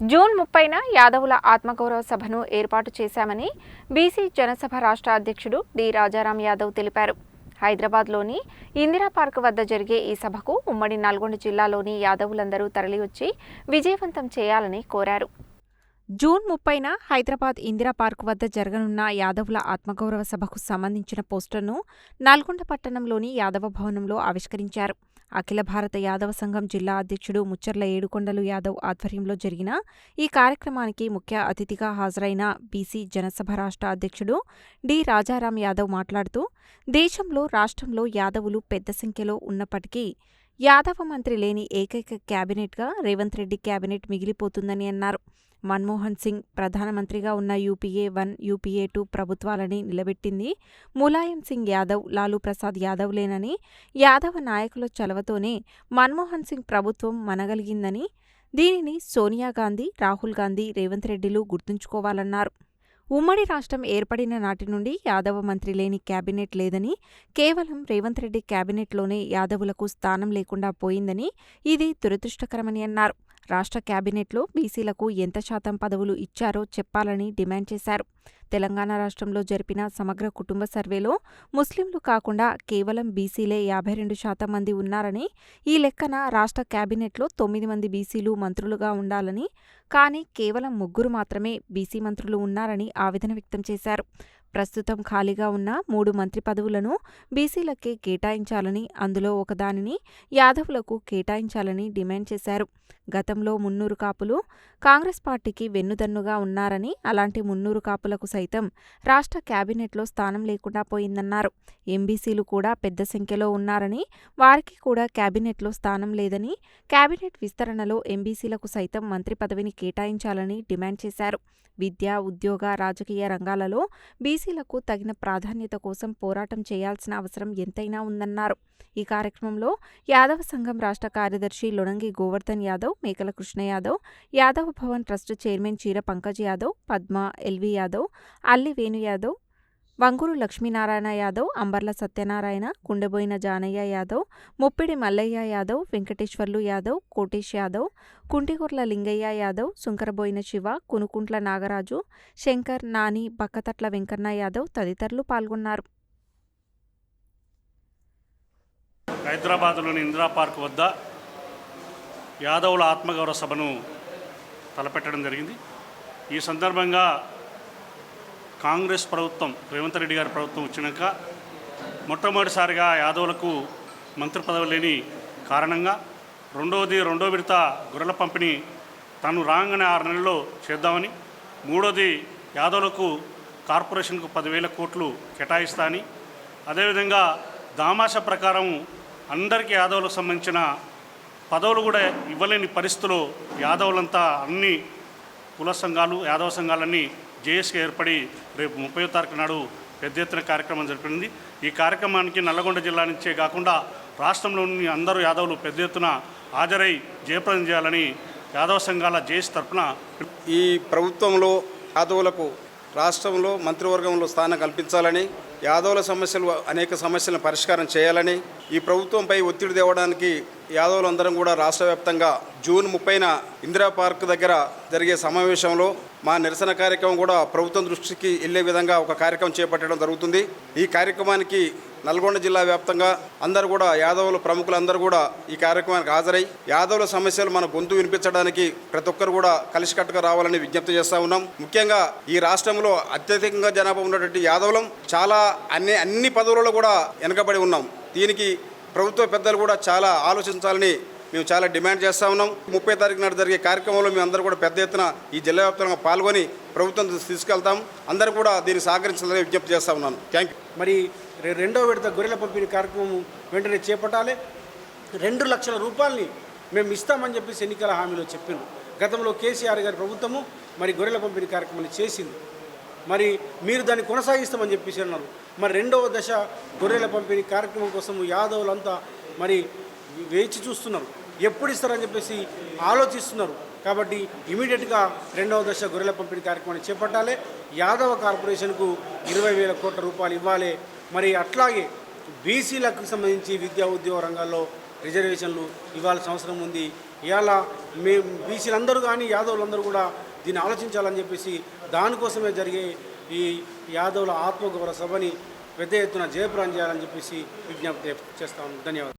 June ముప్పైన యాదవుల ఆత్మగౌరవ సభను ఏర్పాటు చేశామని బీసీ జనసభ రాష్ట్ర అధ్యక్షుడు డి రాజారాం యాదవ్ తెలిపారు. హైదరాబాద్లోని ఇందిరా పార్క్ వద్ద జరిగే ఈ సభకు ఉమ్మడి నల్గొండ జిల్లాలోని యాదవులందరూ తరలివచ్చి విజయవంతం చేయాలని కోరారు. జూన్ ముప్పైన హైదరాబాద్ ఇందిరా పార్క్ వద్ద జరగనున్న యాదవుల ఆత్మగౌరవ సభకు సంబంధించిన పోస్టర్ను నల్గొండ పట్టణంలోని యాదవ భవనంలో ఆవిష్కరించారు. అఖిల భారత యాదవ సంఘం జిల్లా అధ్యక్షుడు ముచ్చర్ల ఏడుకొండలు యాదవ్ ఆధ్వర్యంలో జరిగిన ఈ కార్యక్రమానికి ముఖ్య అతిథిగా హాజరైన బీసీ జనసభ రాష్ట్ర అధ్యక్షుడు డి రాజారాం యాదవ్ మాట్లాడుతూ దేశంలో రాష్ట్రంలో యాదవులు పెద్ద సంఖ్యలో ఉన్నప్పటికీ యాదవ మంత్రి లేని ఏకైక క్యాబినెట్గా రేవంత్ రెడ్డి క్యాబినెట్ మిగిలిపోతుందని అన్నారు. మన్మోహన్ సింగ్ ప్రధానమంత్రిగా ఉన్న యూపీఏ వన్ యూపీఏ టూ ప్రభుత్వాలని నిలబెట్టింది. ములాయం సింగ్ యాదవ్ లాలూ ప్రసాద్ యాదవ్ లేనని యాదవ నాయకుల చలవతోనే మన్మోహన్ సింగ్ ప్రభుత్వం మనగలిగిందని దీనిని సోనియా గాంధీ రాహుల్ గాంధీ రేవంత్ రెడ్డిలు గుర్తుంచుకోవాలన్నారు. ఉమ్మడి రాష్ట్రం ఏర్పడిన నాటి నుండి యాదవ మంత్రి లేని కేబినెట్ లేదని కేవలం రేవంత్ రెడ్డి కేబినెట్లోనే యాదవులకు స్థానం లేకుండా పోయిందని ఇది దురదృష్టకరమని అన్నారు. రాష్ట్ర క్యాబినెట్లో బీసీలకు ఎంత శాతం పదవులు ఇచ్చారో చెప్పాలని డిమాండ్ చేశారు. తెలంగాణ రాష్ట్రంలో జరిపిన సమగ్ర కుటుంబ సర్వేలో ముస్లింలు కాకుండా కేవలం బీసీలే యాభై రెండు శాతం మంది ఉన్నారని ఈ లెక్కన రాష్ట్ర క్యాబినెట్లో తొమ్మిది మంది బీసీలు మంత్రులుగా ఉండాలని కానీ కేవలం ముగ్గురు మాత్రమే బీసీ మంత్రులు ఉన్నారని ఆవేదన వ్యక్తం చేశారు. ప్రస్తుతం ఖాళీగా ఉన్న మూడు మంత్రి పదవులను బీసీలకే కేటాయించాలని అందులో ఒకదానిని యాదవులకు కేటాయించాలని డిమాండ్ చేశారు. గతంలో మున్నూరు కాపులు కాంగ్రెస్ పార్టీకి వెన్నుదన్నుగా ఉన్నారని అలాంటి మున్నూరు కాపులకు సైతం రాష్ట్ర క్యాబినెట్లో స్థానం లేకుండా పోయిందన్నారు. ఎంబీసీలు కూడా పెద్ద సంఖ్యలో ఉన్నారని వారికి కూడా క్యాబినెట్లో స్థానం లేదని క్యాబినెట్ విస్తరణలో ఎంబీసీలకు సైతం మంత్రి పదవిని కేటాయించాలని డిమాండ్ చేశారు. విద్య ఉద్యోగ రాజకీయ రంగాలలో బీసీలకు తగిన ప్రాధాన్యత కోసం పోరాటం చేయాల్సిన అవసరం ఎంతైనా ఉందన్నారు. ఈ కార్యక్రమంలో యాదవ సంఘం రాష్ట్ర కార్యదర్శి Lonangi Govardhan Yadav Mekala Krishna Yadav Yadava Bhavan trust chairman Cheera Pankaj Yadav Padma L V Yadav Alli Venu Yadav Vanguru Lakshminarayana Yadav అంబర్ల Satyanarayana కుండబోయిన Janaiah Yadav Muppidi Mallayya Yadav Venkateswarlu Yadav Kotesh Yadav కుంటిగుర్ల Lingaiah Yadav Sunkaraboina Shiva Kunukuntla Nagaraju Shankar Nani Bakkatatla Venkanna Yadav తదితరులు పాల్గొన్నారు. హైదరాబాద్లోని ఇందిరా పార్క్ వద్ద యాదవుల ఆత్మగౌరవ సభను తలపెట్టడం జరిగింది. ఈ సందర్భంగా కాంగ్రెస్ ప్రభుత్వం రేవంత్ రెడ్డి గారి ప్రభుత్వం వచ్చినాక మొట్టమొదటిసారిగా యాదవులకు మంత్రి పదవి లేని కారణంగా రెండవది రెండో విడత గొర్రెల పంపిణీ తను రాగానే ఆరు నెలల్లో చేద్దామని మూడోది యాదవులకు కార్పొరేషన్కు పదివేల కోట్లు కేటాయిస్తా అని. అదేవిధంగా దామాష ప్రకారం అందరికీ యాదవులకు సంబంధించిన పదవులు కూడా ఇవ్వలేని పరిస్థితుల్లో యాదవులంతా అన్ని కుల సంఘాలు యాదవ సంఘాలన్నీ జేఎస్కి ఏర్పడి రేపు ముప్పై తారీఖు నాడు పెద్ద ఎత్తున కార్యక్రమం జరిపింది ఈ కార్యక్రమానికి నల్లగొండ జిల్లా నుంచే కాకుండా రాష్ట్రంలోని అందరూ యాదవులు పెద్ద ఎత్తున హాజరై జయప్రదం చేయాలని యాదవ సంఘాల జేఎస్ తరఫున ఈ ప్రభుత్వంలో యాదవులకు రాష్ట్రంలో మంత్రివర్గంలో స్థానం కల్పించాలని యాదవుల సమస్యలు అనేక సమస్యలను పరిష్కారం చేయాలని ఈ ప్రభుత్వంపై ఒత్తిడి తేవడానికి యాదవులందరం కూడా రాష్ట్ర వ్యాప్తంగా జూన్ ముప్పైన ఇందిరా పార్క్ దగ్గర జరిగే సమావేశంలో మా నిరసన కార్యక్రమం కూడా ప్రభుత్వం దృష్టికి వెళ్ళే విధంగా ఒక కార్యక్రమం చేపట్టడం జరుగుతుంది. ఈ కార్యక్రమానికి నల్గొండ జిల్లా వ్యాప్తంగా అందరూ కూడా యాదవులు ప్రముఖులందరూ కూడా ఈ కార్యక్రమానికి హాజరై యాదవుల సమస్యలు మన గొంతు వినిపించడానికి ప్రతి ఒక్కరు కూడా కలిసికట్టుగా రావాలని విజ్ఞప్తి చేస్తా ఉన్నాం. ముఖ్యంగా ఈ రాష్ట్రంలో అత్యధికంగా జనాభా ఉన్నటువంటి యాదవులం చాలా అన్ని అన్ని పదవులలో కూడా వెనకబడి ఉన్నాం. దీనికి ప్రభుత్వ పెద్దలు కూడా చాలా ఆలోచించాలని మేము చాలా డిమాండ్ చేస్తా ఉన్నాం. ముప్పై తారీఖు నాడు జరిగే కార్యక్రమంలో మేము అందరూ కూడా పెద్ద ఎత్తున ఈ జిల్లా వ్యాప్తంగా పాల్గొని ప్రభుత్వం తీసుకెళ్తాం. అందరూ కూడా దీన్ని సహకరించాలని విజ్ఞప్తి చేస్తా ఉన్నాను. థ్యాంక్ యూ మరి రెండో విడత గొర్రెల పంపిణీ కార్యక్రమం వెంటనే చేపట్టాలి. రెండు లక్షల రూపాయలని మేము ఇస్తామని చెప్పేసి ఎన్నికల హామీలో చెప్పింది గతంలో కేసీఆర్ గారి ప్రభుత్వము మరి గొర్రెల పంపిణీ కార్యక్రమాన్ని చేసింది. మరి మీరు దాన్ని కొనసాగిస్తామని చెప్పేసి అన్నారు. మరి రెండవ దశ గొర్రెల పంపిణీ కార్యక్రమం కోసం యాదవులంతా మరి వేచి చూస్తున్నారు. ఎప్పుడు ఇస్తారని చెప్పేసి ఆలోచిస్తున్నారు. కాబట్టి ఇమీడియట్గా రెండవ దశ గొర్రెల పంపిణీ కార్యక్రమాన్ని చేపట్టాలి. యాదవ కార్పొరేషన్కు ఇరవై వేల కోట్ల రూపాయలు ఇవ్వాలి. మరి అట్లాగే బీసీలకు సంబంధించి విద్యా ఉద్యోగ రంగాల్లో రిజర్వేషన్లు ఇవ్వాల్సిన అవసరం ఉంది. ఇవాళ మేము బీసీలందరూ కానీ యాదవులందరూ కూడా దీన్ని ఆలోచించాలని చెప్పేసి దానికోసమే జరిగే ఈ యాదవుల ఆత్మగౌరవ సభని పెద్ద ఎత్తున జయప్రాణం చేయాలని చెప్పేసి విజ్ఞప్తి చేస్తాను ధన్యవాదాలు.